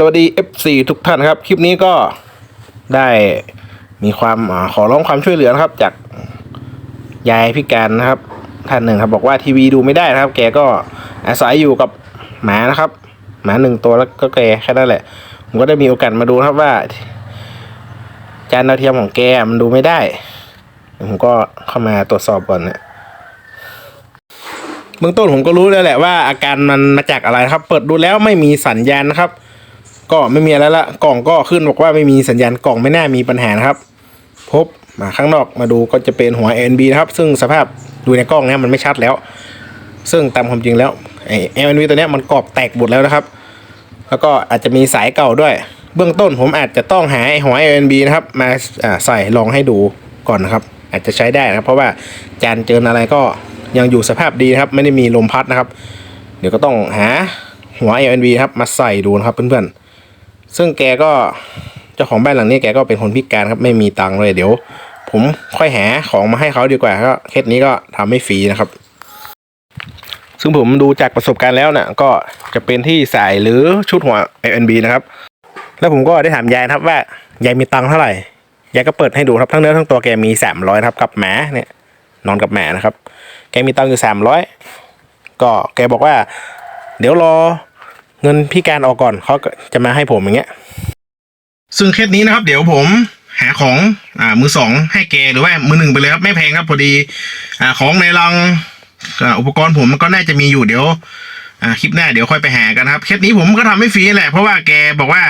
สวัสดี FC ทุกท่านครับ คลิปนี้ก็ได้มีความอขอร้องความช่วยเหลือนะครับ จากยายพิการนะครับ ท่านหนึ่งครับ บอกว่าทีวีดูไม่ได้นะครับ แกก็อาศัยอยู่กับหมานะครับ หมาหนึ่งตัวแล้วก็แกแค่นั้นแหละ ผมก็ได้มีโอกาสมาดูครับว่า จานดาวเทียมของแกมันดูไม่ได้ผมก็เข้ามาตรวจสอบก่อนนะเบื้องต้นผมก็รู้แล้วแหละว่าอาการมันมาจากอะไรครับ เปิดดูแล้วไม่มีสัญญาณนะครับ ก็ไม่มีอะไรละกล่องก็ขึ้นบอกว่าไม่มีสัญญาณกล่องไม่น่ามีปัญหานะครับ พบมาข้างนอกมาดูก็จะเป็นหัว NB นะครับ ซึ่งสภาพดูในกล้องเนี้ยมันไม่ชัดแล้ว ซึ่งตามความจริงแล้วไอ้ NB ตัวเนี้ยมันกรอบแตกหมดแล้วนะครับ แล้วก็อาจจะมีสายเก่าด้วย เบื้องต้นผมอาจจะต้องหาหัว NB นะครับ มาใส่ลองให้ดูก่อนนะครับ อาจจะใช้ได้นะครับ เพราะว่าจานเจินอะไรก็ยังอยู่สภาพดีนะครับ ไม่ได้มีลมพัดนะครับ เดี๋ยวก็ต้องหาหัว LNB ครับมาใส่ดูนะครับเพื่อนๆ ซึ่งแกก็เจ้าของบ้านหลังนี้แกก็เป็นคนพิการครับไม่มีตังค์เลยเดี๋ยว ผมค่อยหาของมาให้เขาดีกว่าก็เคสนี้ก็ทำให้ฟรีนะครับ ซึ่งผมดูจากประสบการณ์แล้วนะก็จะเป็นที่ใส่หรือชุดหัว LNB นะครับ แล้วผมก็ได้ถามยายครับว่ายายมีตังค์เท่าไหร่ยายก็เปิดให้ดูครับทั้งเนื้อทั้งตัวแกมีสามร้อยครับกับหมาเนี่ยนอนกับหมานะครับ แกมีตังค์อยู่สามร้อยก็แกบอกว่า เดี๋ยวรอ เงินพี่การออกก่อนเขาจะมาให้ผมอย่างเงี้ย ซึ่งเคสนี้นะครับ เดี๋ยวผมหาของอ่ามือสองให้แกหรือว่ามือหนึ่งไปเลยครับไม่แพงครับพอดีอ่าของในรังอ่าอุปกรณ์ผมมันก็น่าจะมีอยู่เดี๋ยวอ่าคลิปหน้าเดี๋ยวค่อยไปหากันครับเคสนี้ผมก็ทำไม่ฟรีแหละเพราะว่าแกบอกว่า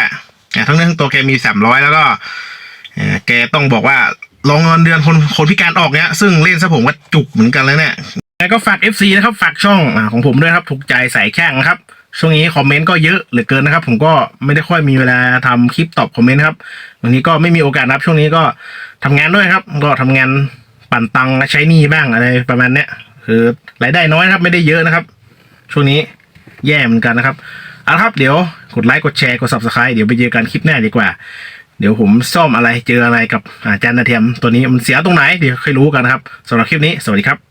อ่าทั้งเนื้อทั้งตัวแกมีสามร้อยแล้วก็อ่าแกต้องบอกว่าลองเงินเดือนคนคนพิการออกเนี้ย ซึ่งเล่นซะผมก็จุกเหมือนกันแล้วเนี่ยแล้วก็ฝาก FC นะครับฝากช่องอาของผมด้วยครับถูกใจใส่แข้งนะครับ ช่วงนี้คอมเมนต์ก็เยอะเหลือเกินนะครับ ผมก็ไม่ได้ค่อยมีเวลาทำคลิปตอบคอมเมนต์ครับวันนี้ก็ไม่มีโอกาสนะครับช่วงนี้ก็ทำงานด้วยครับ ก็ทำงานปั่นตังใช้หนี้บ้างอะไรประมาณเนี้ยคือรายได้น้อยครับไม่ได้เยอะนะครับ ช่วงนี้แย่เหมือนกันนะครับเอาละครับเดี๋ยวกดไลค์กดแชร์กด subscribe เดี๋ยวไปเจอกันคลิปหน้าดีกว่า เดี๋ยวผมซ่อมอะไรเจออะไรกับอาจารย์นาเทียมตัวนี้มันเสียตรงไหนเดี๋ยวค่อยรู้กันนะครับสำหรับคลิปนี้สวัสดีครับ